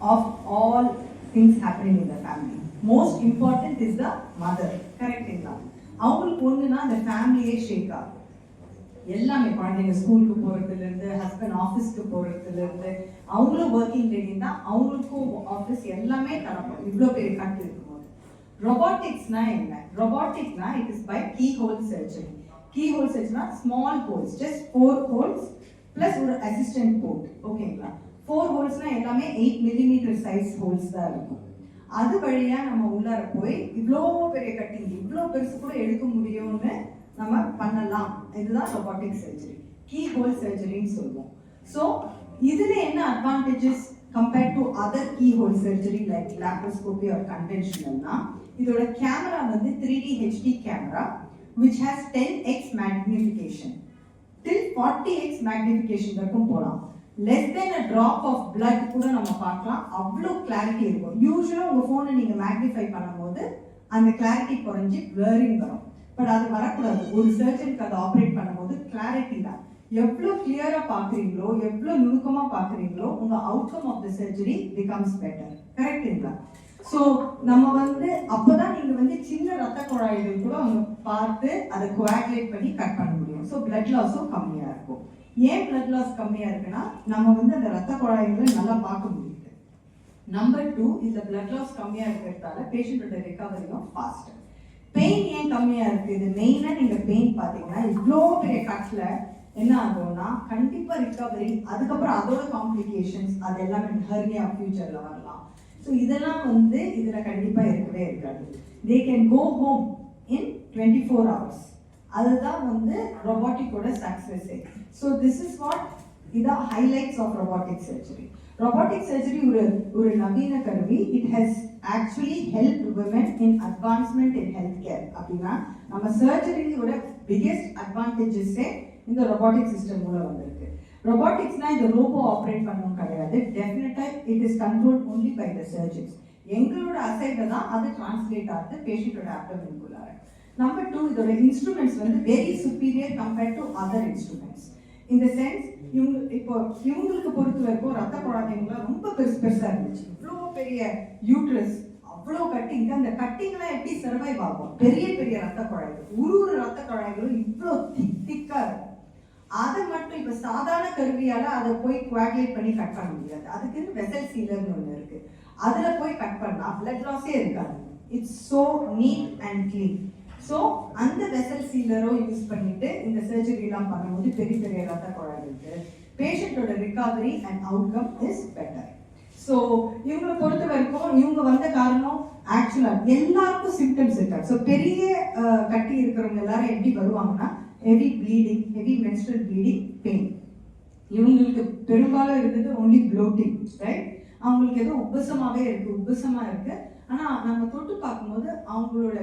of all things happening in the family. Most important is the mother. கரெக்டுங்களா அவங்களுக்கு ஒண்ணுனா அந்த ஃபேமிலியே ஷேக் ஆகும். எல்லாமே குழந்தைங்க ஸ்கூலுக்கு போறதுல இருந்து ஹஸ்பண்ட் ஆஃபீஸ்க்கு போறதுல இருந்து அவங்களும் ஒர்க்கிங் லேடி தான் அவங்களுக்கும் ஆஃபீஸ் எல்லாமே தரப்படும் இவ்வளோ பெரிய கட்டு இருக்கும்போது. ரொபாட்டிக்ஸ்னா என்ன? ரொபாட்டிக்னா it is by key hole surgery key hole சர்ஜரினா small holes just four holes plus ஒரு அசிஸ்டன்ட் போர்ட் ஓகேங்களா ஃபோர் ஹோல்ஸ்னா எல்லாமே எயிட் மில்லிமீட்டர் சைஸ் ஹோல்ஸ் தான் இருக்கும். அது வழியாக நம்ம உள்ளார போய் இவ்வளோ பெரிய கட்டிங் இவ்வளோ பெருசு கூட எடுக்க முடியும்னு நம்ம பண்ணலாம். இதுதான் ரொபாட்டிக் சர்ஜரி கீ ஹோல் சர்ஜரின்னு சொல்லுவோம். ஸோ இதில் என்ன advantages compared to other key hole surgery like laparoscopy or கன்வென்ஷனல்னா இதோட கேமரா வந்து three D HD camera which has ten x magnification till forty x magnification வரைக்கும் போகலாம் less then a drop of blood கூட நம்ம பார்க்கலாம். அவ்வளோ கிளாரிட்டி இருக்கும். யூஸ்வலாக உங்கள் ஃபோனை நீங்கள் மேக்னிஃபை பண்ணும்போது அந்த கிளாரிட்டி குறைஞ்சி blurring வரும். பட் அது வரக்கூடாது. ஒரு சர்ஜனுக்கு அதை ஆப்ரேட் பண்ணும்போது கிளாரிட்டி தான். எவ்வளோ கிளியராக பார்க்குறீங்களோ எவ்வளோ நுணுக்கமாக பார்க்குறீங்களோ உங்கள் outcome of the surgery becomes better கரெக்டுங்களா ஸோ நம்ம வந்து அப்போ தான் நீங்கள் வந்து சின்ன ரத்த குழாய்கள் கூட அவங்க பார்த்து அதை குவாகுலேட் பண்ணி கட் பண்ண முடியும். ஸோ பிளட் லாஸும் கம்மியாக இருக்கும். ஏன் பிளட் லாஸ் கம்மியாக இருக்குன்னா நம்ம வந்து அந்த ரத்த குழாய்களை நல்லா பார்க்க முடியுது. நம்பர் டூ இந்த பிளட் லாஸ் கம்மியாக இருக்கிறதால பேஷண்டோட ரெக்கவரியும் ஃபாஸ்ட் பெயின் ஏன் கம்மியாக இருக்குது இது மெயினாக நீங்கள் பெயின் பார்த்தீங்கன்னா இவ்வளோ பெரிய கட்டில் என்ன ஆகும்னா கண்டிப்பாக ரிகவரி அதுக்கப்புறம் அதோட காம்ப்ளிகேஷன்ஸ் அது எல்லாமே ஹர்னியா ஃபியூச்சரில் வரலாம். ஸோ இதெல்லாம் வந்து இதில் கண்டிப்பாக இருக்கவே இருக்காது. They can go home in twenty four hours அதுதான் வந்து ரொபாட்டிக்கோட success so this is what இதான் highlights of robotic surgery robotic surgery ஒரு ஒரு நவீன கருவி. It has actually help women in advancement in health care அப்படின்னா நம்ம சர்ஜரியோட பிகெஸ்ட் அட்வான்டேஜஸே இந்த ரொபாட்டிக் சிஸ்டம் மூலம் வந்திருக்கு. ரொபாட்டிக்ஸ்னா இந்த ரோபோ ஆப்ரேட் பண்ணவும் கிடையாது. டெஃபினட்டா it is control only by the surgeons எங்களோட அசைவை தான் அது டிரான்ஸ்லேட் ஆகுது பேஷண்டோட ஆப்டமின் நம்பர் டூ இதோட இன்ஸ்ட்ருமெண்ட்ஸ் வந்து very superior compared to other instruments இந்த சென்ஸ் இவங்க இப்போ இவங்களுக்கு பொறுத்த வரைக்கும் ரத்த குழந்தைங்களாம் ரொம்ப பெருசு பெருசா இருந்துச்சு. இவ்வளோ பெரிய யூட்ரஸ் அவ்வளோ கட்டிங் அந்த கட்டிங்லாம் எப்படி சர்வைவ் ஆகும்? பெரிய பெரிய ரத்த குழாய்கள் ஒரு ஒரு ரத்த குழாய்களும் இவ்வளோ திக் திக்கா இருக்கும். அதை மட்டும் இப்போ சாதாரண கருவியால் அதை போய் குவாகுலேட் பண்ணி கட் பண்ண முடியாது. அதுக்கு வெசல் சீலர்னு ஒன்று இருக்கு. அதில் போய் கட் பண்ணா பிளட் லாஸே இருக்காது. It's so neat and clean so அந்த வெசல் சீலரோ யூஸ் பண்ணிட்டு இந்த சர்ஜரிலாம் பண்ணும்போது பெரிய பெரிய ரத்த குழாய்களுக்கு பேஷண்டோட recovery and outcome is better so இவங்களை பொறுத்த வரைக்கும் இவங்க வந்த காரணம் ஆக்சுவலாக எல்லாருக்கும் சிம்டம்ஸ் இருக்காது. ஸோ பெரிய கட்டி இருக்கிறவங்க எல்லாரும் எப்படி வருவாங்கன்னா heavy bleeding heavy menstrual bleeding pain இவங்களுக்கு பெரும்பாலும் இருந்தது ஒன்லி ப்ளோட்டிங் ரைட் அவங்களுக்கு ஏதோ உபசமாகவே இருக்குது உபசமாக இருக்குது ஆனால் நம்ம தொட்டு பார்க்கும்போது அவங்களோட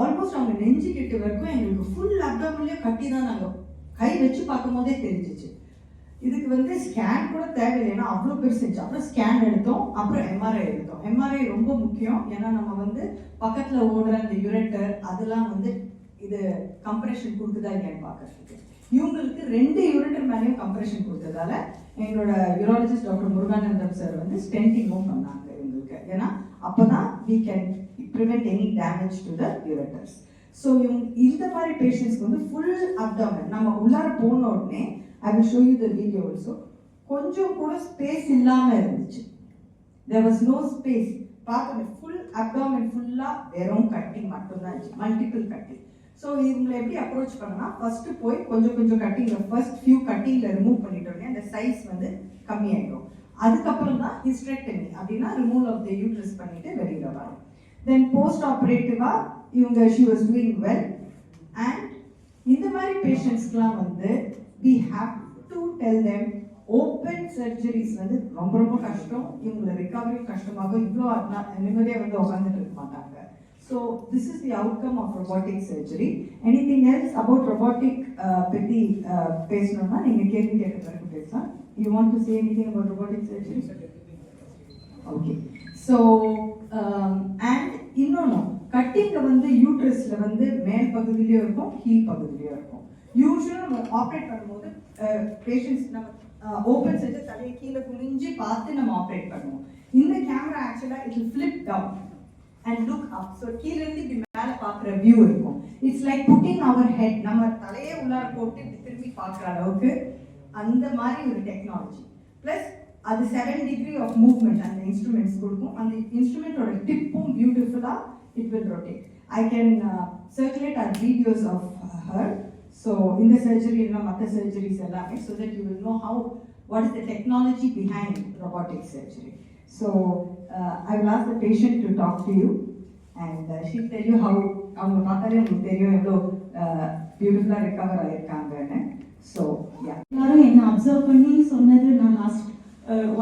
ஆல்மோஸ்ட் அவங்க நெஞ்சு கிட்ட வரைக்கும் எங்களுக்கு ஃபுல் அப்டாமிலே கட்டி தான் நாங்கள் கை வச்சு பார்க்கும் போதே தெரிஞ்சிச்சு. இதுக்கு வந்து ஸ்கேன் கூட தேவையில்லை. ஏன்னா அவ்வளோ பெருசு அப்புறம் ஸ்கேன் எடுத்தோம். அப்புறம் எம்ஆர்ஐ எடுத்தோம். எம்ஆர்ஐ ரொம்ப முக்கியம். ஏன்னா நம்ம வந்து பக்கத்தில் ஓடுற அந்த யுரேட்டர் அதெல்லாம் வந்து இது கம்ப்ரெஷன் கொடுக்குதா இல்லையான்னு பார்க்கறதுக்கு. இவங்களுக்கு ரெண்டு யூரிட்டர் மேலேயும் கம்ப்ரெஷன் கொடுத்ததால எங்களோட யூராலஜிஸ்ட் டாக்டர் முருகானந்தம் சார் வந்து ஸ்டென்டிங்கும் பண்ணாங்க இவங்களுக்கு. ஏன்னா அப்பதான் we can prevent any damage to the ureters. So இவங்க இந்த மாதிரி பேஷண்ட்ஸ்க்கு வந்து ஃபுல் அப்டாமன் நம்ம உள்ளார போன உடனே I will show you the video also கொஞ்சம் கூட ஸ்பேஸ் இல்லாமல் இருந்துச்சு. தெர் வாஸ் நோ ஸ்பேஸ் பார்க்கணும் ஃபுல் அப்டாமன் ஃபுல்லாக வெறும் கட்டிங் மட்டும்தான் இருந்துச்சு. மல்டிபிள் கட்டிங் ஸோ இவங்களை எப்படி அப்ரோச் பண்ணனா ஃபர்ஸ்ட் போய் கொஞ்சம் கொஞ்சம் கட்டிங்ல ஃபர்ஸ்ட் ஃபியூ கட்டிங்ல ரிமூவ் பண்ணிட்டோன்னே அந்த சைஸ் வந்து கம்மியாயிடும். அதுக்கப்புறம் தான் ஹிஸ்ட்ரெக்டமி அப்படின்னா ரிமூவ் ஆஃப் த யூட்ரஸ் பண்ணிட்டு வெளியில் வரும். தென் போஸ்ட் ஆப்ரேட்டிவாக இவங்க she was doing well and இந்த மாதிரி பேஷண்ட்ஸ்க்கெலாம் வந்து we have to tell them open surgeries வந்து ரொம்ப ரொம்ப கஷ்டம். இவங்களை ரிகவரி கஷ்டமாக இவ்வளோ நிம்மதியாக வந்து உட்காந்துட்டு இருக்க மாட்டாங்க. So this is the outcome of robotic surgery anything else about robotic பற்றி பேசணும்னா நீங்கள் கேள்வி கேட்ட பிறகு பேசலாம். You want to say anything about robotic surgery okay so and இன்னொன்று கட்டிங்க வந்து யூட்ரஸ்ல வந்து மேல் பகுதியிலையும் இருக்கும் கீழ் பகுதியிலையும் இருக்கும். யூஸ்வலாக நம்ம ஆப்ரேட் பண்ணும்போது பேஷண்ட்ஸ் நம்ம ஓப்பன் செஞ்சு தலையை கீழே குனிஞ்சு பார்த்து நம்ம ஆப்ரேட் பண்ணுவோம். இந்த camera it flip down and look up so கீழே இருந்து இப்படி மேலே பார்க்குற வியூ இருக்கும். It's like putting our head நம்ம தலையே உள்ளார போட்டு இப்படி திரும்பி பார்க்குற அளவுக்கு அந்த மாதிரி ஒரு டெக்னாலஜி ப்ளஸ் அது செவன் டிகிரி ஆஃப் மூவ்மெண்ட் அந்த இன்ஸ்ட்ருமெண்ட்ஸ் கொடுக்கும். அந்த இன்ஸ்ட்ருமெண்ட்டோட டிப்பும் பியூட்டிஃபுல்லாக it will rotate I can circulate our videos of her so இந்த சர்ஜரி இல்லை மற்ற சர்ஜரிஸ் எல்லாமே so that you will know how what is the technology behind robotic surgery. So uh, I will ask the patient to talk to you and uh, she'll tell you how அவங்க பார்த்தாலே உங்களுக்கு தெரியும் எவ்வளோ பியூட்டிஃபுல்லாக recover ஆயிருக்காங்கன்னு. So yeah எல்லாரும் என்ன observe பண்ணி சொன்னது நான் last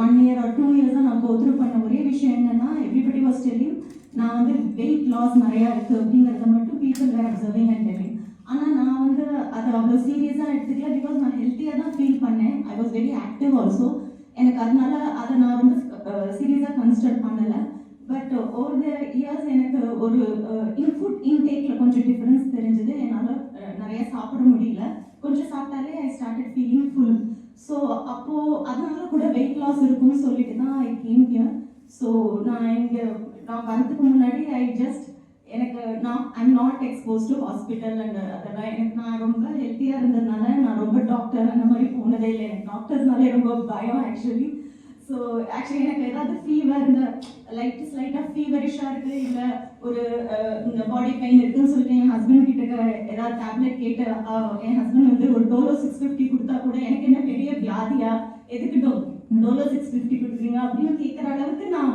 one year or two இயர்ஸாக நான் கோத்ரூ பண்ண ஒரே விஷயம் என்னன்னா எவ்ரிபடி வாஸ் டெல்லிங் நான் வந்து வெயிட் லாஸ் நிறையா இருக்குது அப்படிங்கிறத மட்டும் people were observing and telling ஆனால் நான் வந்து அதை அவ்வளோ சீரியஸாக எடுத்துக்கல பிகாஸ் நான் ஹெல்த்தியாக தான் ஃபீல் பண்ணேன். I was very active also எனக்கு அதனால அதை நான் ரொம்ப சீரியஸாக கன்சிடர் பண்ணலை. பட் ஓவர் த இயர்ஸ் எனக்கு ஒரு இன்ஃபுட் இன்டேக்கில் கொஞ்சம் டிஃப்ரென்ஸ் தெரிஞ்சது. என்னால் நிறைய சாப்பிட முடியல. கொஞ்சம் சாப்பிட்டாலே I started feeling full so அப்போது அதனால கூட வெயிட் லாஸ் இருக்கும்னு சொல்லிட்டு தான் ஐ கேம் ஹியர் ஸோ நான் இங்கே நான் வரதுக்கு முன்னாடி ஐ ஜஸ்ட் எனக்கு நான் I'm not expose to hospital and அதெல்லாம் எனக்கு நான் ரொம்ப ஹெல்த்தியாக இருந்ததுனால நான் ரொம்ப டாக்டர் அந்த மாதிரி போனதே இல்லை. எனக்கு டாக்டர்ஸ்னாலே ரொம்ப பயம் ஆக்சுவலி ஸோ ஆக்சுவலி எனக்கு ஏதாவது ஃபீவர் இந்த லைட் ஸ்லைட்டாக ஃபீவரிஷாக இருக்குது இல்லை ஒரு இந்த பாடி பெயின் இருக்குன்னு சொல்லிட்டு என் ஹஸ்பண்ட் கிட்ட ஏதாவது டேப்லெட் கேட்டு என் ஹஸ்பண்ட் வந்து ஒரு டோலோ சிக்ஸ் ஃபிஃப்டி கூட எனக்கு என்ன பெரிய வியாதியா? எதுக்கு டோ டோலோ சிக்ஸ் ஃபிஃப்டி கொடுக்குறீங்க அப்படின்னு கேட்குற அளவுக்கு நான்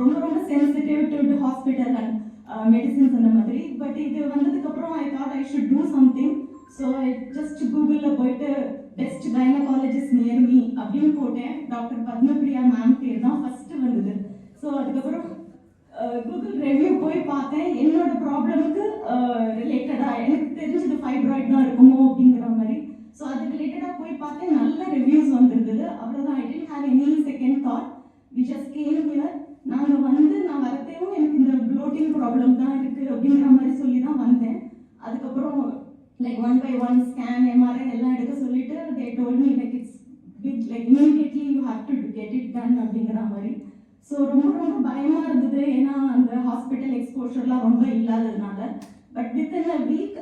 ரொம்ப ரொம்ப sensitive to hospital and medicines அந்த மாதிரி. பட் இது வந்ததுக்கப்புறம் I thought I should do something so just கூகுளில் போயிட்டு பெஸ்ட் கைனகாலஜிஸ்ட் நியர் மீ அப்படின்னு போட்டேன். டாக்டர் பத்மபிரியா மேம் பேர் தான் ஃபஸ்ட்டு வந்தது. ஸோ அதுக்கப்புறம் uh, கூகுள் ரெவ்யூ போய் பார்த்தேன். என்னோட ப்ராப்ளம் ரிலேட்டடாக எனக்கு தெரிஞ்சது ஃபைப்ராய்ட் தான் இருக்குமோ அப்படிங்கிற மாதிரி ஸோ அது ரிலேட்டடாக போய் பார்த்தேன் நல்ல ரிவ்யூஸ் வந்திருந்தது அவ்வளோதான் I didn't have any second thought we just came here நாங்கள் வந்து நான் வரத்தையும் எனக்கு இந்த ப்ளோட்டிங் ப்ராப்ளம் தான் இருக்குது அப்படிங்கிற மாதிரி சொல்லி தான் வந்தேன் அதுக்கப்புறம் like one by one scan MRI எல்லாம் எடுக்க சொல்லிட்டு they told me like it's big like immediately you have to get it done அப்படிங்கிற மாதிரி. ஸோ ரொம்ப ரொம்ப பயமாக இருந்தது. ஏன்னா அந்த ஹாஸ்பிட்டல் எக்ஸ்போஷர்லாம் ரொம்ப இல்லாததுனால. But within uh, a week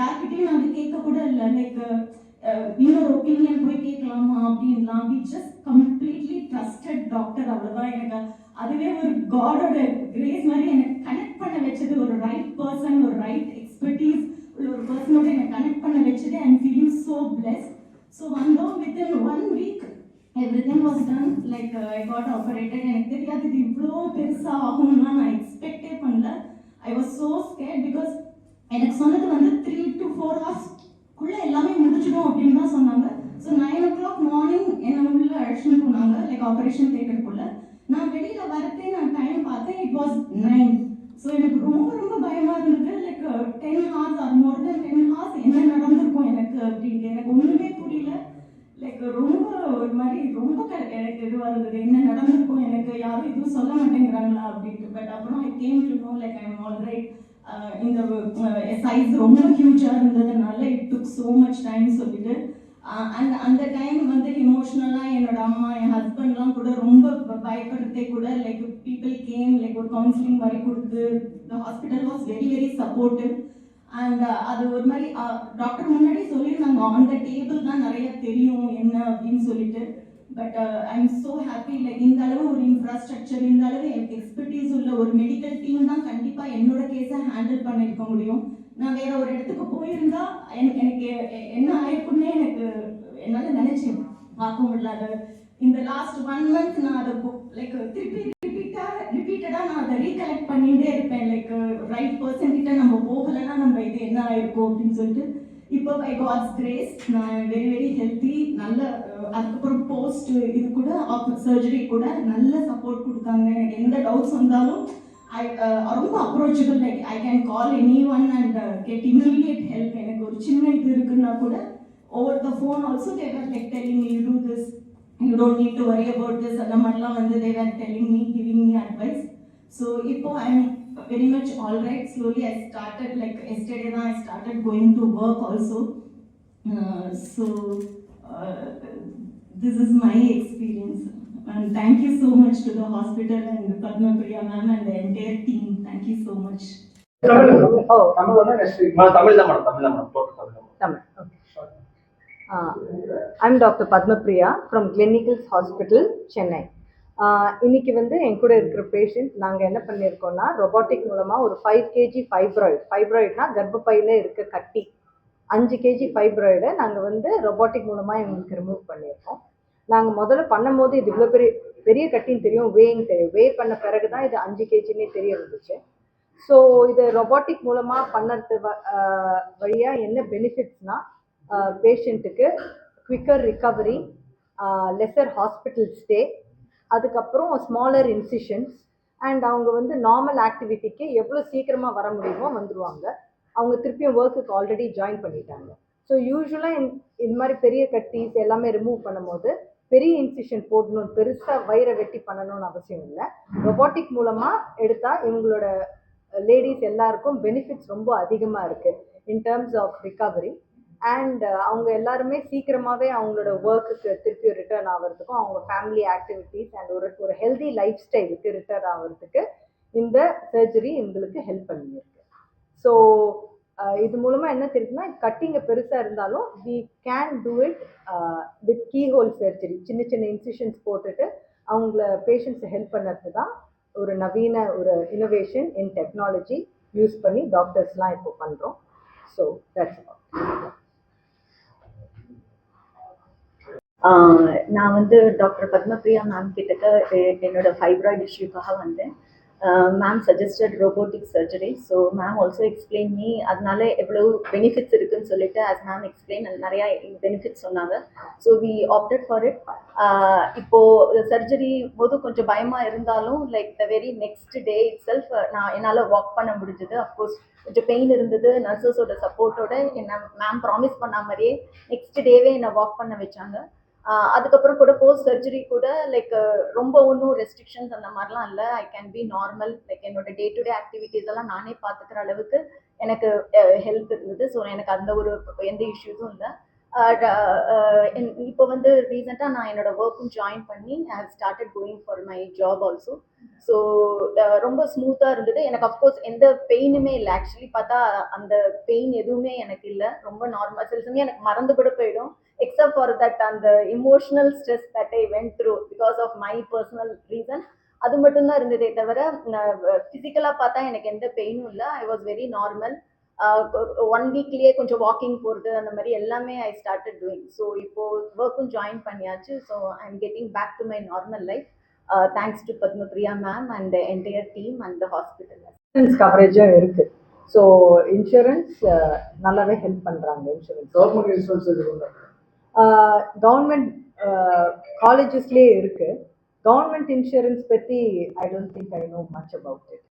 யார்கிட்டையும் நாங்கள் கேட்க கூட இல்லை. லைக் uh, uh, இன்னொரு ஒப்பீனியன் போய் கேட்கலாமா அப்படின்லாம். We just completely trusted doctor அவ்வளோதான் எனக்கு அதுவே ஒரு காடோட கிரேஸ் மாதிரி எனக்கு கனெக்ட் பண்ண வச்சது. ஒரு ரைட் பர்சன் ஒரு ரைட் எக்ஸ்பர்டீஸ் உள்ள ஒரு பர்சனோட எனக்கு கனெக்ட் பண்ண வச்சது. I am feeling so bless so வந்தோம் in one week everything was done like I got operated எனக்கு தெரியாது இது இவ்வளோ பெருசாக ஆகும்னா நான் எக்ஸ்பெக்டே பண்ணல. I was so scared because எனக்கு சொன்னது வந்து த்ரீ டு ஃபோர் ஹவர்ஸ்க்குள்ளே எல்லாமே முடிச்சிடும் அப்படின்னு தான் சொன்னாங்க. So nine o'clock morning என்னை உள்ள அழைச்சிட்டு போனாங்க லைக் ஆப்ரேஷன் தேட்டருக்குள்ள நான் வெளியில் வரதே நான் டைம் பார்த்தேன் இட் வாஸ் நைன் ஸோ எனக்கு ரொம்ப ரொம்ப பயமாக இருந்தது. Like ten hours or more then ten hours என்ன நடந்திருக்கும் எனக்கு அப்படின்ட்டு எனக்கு ஒன்றுமே புரியல. லைக் ரொம்ப ஒரு மாதிரி ரொம்ப எனக்கு இதுவாக இருந்தது என்ன நடந்திருக்கும் எனக்கு யாரும் எதுவும் சொல்ல மாட்டேங்கிறாங்களா அப்படின்ட்டு. பட் அப்புறம் I came to know like I'm all right இந்த uh, சைஸ் ரொம்ப ஹியூஜாக இருந்ததுனால it took so much time சொல்லிட்டு uh, அண்ட் அந்த டைம் வந்து இமோஷ்னலாக என்னோட அம்மா என் ஹஸ்பண்ட்லாம் கூட ரொம்ப பயப்படுறதே கூட லைக் பீப்புள் கேம் லைக் ஒரு கவுன்சிலிங் மாதிரி கொடுத்து the hospital was very very supportive and uh, அது ஒரு மாதிரி uh, டாக்டர் முன்னாடி சொல்லியிருந்தாங்க ஆன் த டேபிள் தான் நிறைய தெரியும் என்ன? அப்படின்னு சொல்லிட்டு. But I am so happy like இந்த அளவு ஒரு இன்ஃப்ராஸ்ட்ரக்சர் இந்த அளவு எனக்கு எக்ஸ்பர்டீஸ் உள்ள ஒரு மெடிக்கல் டீம் தான் கண்டிப்பாக என்னோட கேஸை ஹேண்டில் பண்ணியிருக்க முடியும். நான் வேற ஒரு இடத்துக்கு போயிருந்தா எனக்கு எனக்கு என்ன ஆயிருக்குன்னே எனக்கு என்னால் நினைச்சேன் பார்க்க முடியல அது இந்த லாஸ்ட் ஒன் மந்த் நான் அதை லைக் திருப்பி ரிப்பீட்டா ரிப்பீட்டடா நான் அதை ரீகலெக்ட் பண்ணிட்டே இருப்பேன். லைக் ரைட் பர்சன் கிட்ட நம்ம போகலைன்னா நம்ம இது என்ன ஆயிருக்கும் அப்படின்னு சொல்லிட்டு இப்போ பை காட்ஸ் கிரேஸ் நான் வெரி வெரி ஹெல்த்தி நல்ல அதுக்கப்புறம் போஸ்ட் இது கூட சர்ஜரி கூட நல்ல சப்போர்ட் கொடுத்தாங்க. எனக்கு எந்த டவுட்ஸ் வந்தாலும் ஐ ரொம்ப approachable like I can call any one and get immediate help எனக்கு ஒரு சின்ன இது இருக்குன்னா கூட over the phone also they were like telling you do this you don't need to worry about this அந்த மாதிரிலாம் வந்து they were telling me giving me advice so இப்போ I am very much all right. Slowly I started, like yesterday I started going to work also. Uh, so uh, this is my experience. And thank you so much to the hospital and Padma Priya ma'am and the entire team. Thank you so much. Oh. Uh, I'm Dr. Padma Priya from Clinicals Hospital, Chennai. இன்னைக்கு வந்து என் கூட இருக்கிற patient நாங்கள் என்ன பண்ணியிருக்கோம்னா robotic மூலமாக ஒரு five KG fibroid ஃபைப்ராய்ட்னா கர்ப்பப்பையில் இருக்க கட்டி. அஞ்சு கேஜி ஃபைப்ராய்டை நாங்கள் வந்து ரொபாட்டிக் மூலமாக எங்களுக்கு ரிமூவ் பண்ணியிருக்கோம். நாங்கள் முதல்ல பண்ணும்போது இது இவ்வளோ பெரிய பெரிய கட்டின்னு தெரியும் வேன்னு தெரியும். வே பண்ண பிறகு தான் இது அஞ்சு கேஜின்னே தெரிய இருந்துச்சு ஸோ இது ரொபாட்டிக் மூலமாக பண்ணுறது வழியாக என்ன பெனிஃபிட்ஸ்னால் பேஷண்ட்டுக்கு quicker recovery lesser hospital stay அதுக்கப்புறம் ஸ்மாலர் இன்சிஷன்ஸ் அண்ட் அவங்க வந்து நார்மல் ஆக்டிவிட்டிக்கு எவ்வளோ சீக்கிரமாக வர முடியுமோ வந்துடுவாங்க அவங்க திருப்பியும் ஒர்க்குக்கு ஆல்ரெடி ஜாயின் பண்ணிட்டாங்க. ஸோ யூஸ்வலாக இந்த மாதிரி பெரிய கட்டிஸ் எல்லாமே ரிமூவ் பண்ணும்போது பெரிய இன்சிஷன் போடணும் பெருசாக வயிறை வெட்டி பண்ணணும்னு அவசியம் இல்லை. ரொபோட்டிக் மூலமாக எடுத்தால் இவங்களோட லேடிஸ் எல்லாருக்கும் பெனிஃபிட்ஸ் ரொம்ப அதிகமாக இருக்குது in terms of recovery and uh, அவங்க எல்லாருமே சீக்கிரமாகவே அவங்களோட ஒர்க்குக்கு திருப்பி ரிட்டர்ன் ஆகிறதுக்கும் அவங்க ஃபேமிலி ஆக்டிவிட்டீஸ் அண்ட் ஒரு ஒரு ஹெல்தி லைஃப் ஸ்டைலுக்கு ரிட்டர்ன் ஆகிறதுக்கு இந்த சர்ஜரி எங்களுக்கு ஹெல்ப் பண்ணியிருக்கு. ஸோ uh, இது மூலமாக என்ன தெரியுதுன்னா கட்டிங்க பெருசாக இருந்தாலும் we can do it with key hole surgery சின்ன சின்ன இன்சிஷன்ஸ் போட்டுட்டு அவங்கள பேஷண்ட்ஸை ஹெல்ப் பண்ணுறது தான் ஒரு நவீன ஒரு இனோவேஷன் இன் டெக்னாலஜி யூஸ் பண்ணி டாக்டர்ஸ்லாம் இப்போ பண்ணுறோம் ஸோ தட்ஸ் நான் வந்து டாக்டர் பத்மபிரியா மேம் கிட்டக்க என்னோட ஃபைப்ராய்டு இஷ்யூக்காக வந்தேன். Ma'am suggested robotic surgery so ma'am also explain me அதனால எவ்வளோ பெனிஃபிட்ஸ் இருக்குன்னு சொல்லிட்டு அஸ் மேம் எக்ஸ்பிளைன் நிறையா பெனிஃபிட்ஸ் சொன்னாங்க. So we opted for it இப்போது சர்ஜரி போது கொஞ்சம் பயமாக இருந்தாலும் like the very next day itself நான் என்னால் வாக் பண்ண முடிஞ்சது. அஃப்கோர்ஸ் கொஞ்சம் பெயின் இருந்தது. நர்சஸோட சப்போர்ட்டோட என்ன மேம் ப்ராமிஸ் பண்ண மாதிரியே நெக்ஸ்ட் டேவே என்னை வாக் பண்ண வச்சாங்க. அதுக்கப்புறம் கூட போஸ்ட் சர்ஜரி கூட லைக் ரொம்ப ஒன்றும் ரெஸ்ட்ரிக்ஷன்ஸ் அந்த மாதிரிலாம் இல்லை. I can be normal like என்னோட டே டு டே ஆக்டிவிட்டீஸ் எல்லாம் நானே பார்த்துக்கிற அளவுக்கு எனக்கு ஹெல்ப் இருந்தது. ஸோ எனக்கு அந்த ஒரு எந்த இஷ்யூஸும் இல்லை. இப்போ வந்து ரீசெண்டாக நான் என்னோட ஒர்க்கும் ஜாயின் பண்ணி I have started going for my job also so ரொம்ப ஸ்மூத்தாக இருந்தது. எனக்கு அஃப்கோர்ஸ் எந்த பெயினுமே இல்லை. ஆக்சுவலி பார்த்தா அந்த பெயின் எதுவுமே எனக்கு இல்லை. ரொம்ப நார்மல் சில சமயம் எனக்கு மறந்து கூட போயிடும். எக்ஸப்ட் ஃபார் தட் அந்த emotional stress that I went through because of my personal reason அது மட்டும்தான் இருந்ததே தவிர ஃபிசிக்கலாக பார்த்தா எனக்கு எந்த பெயினும் இல்லை. I was very normal one வீக்லேயே கொஞ்சம் வாக்கிங் போகிறது அந்த மாதிரி எல்லாமே ஐ ஸ்டார்டட் டூயிங் ஸோ இப்போது ஒர்க்கும் ஜாயின் பண்ணியாச்சு. So I am getting back to my normal life thanks to Padmapriya ma'am and entire team and the hospital insurance கவரேஜும் இருக்குது so insurance நல்லாவே ஹெல்ப் பண்ணுறாங்க இன்சூரன்ஸ் கவர்மெண்ட் இன்சூரன்ஸ் கவர்மெண்ட் காலேஜஸ்லேயே இருக்குது government insurance பற்றி I don't think I know much about it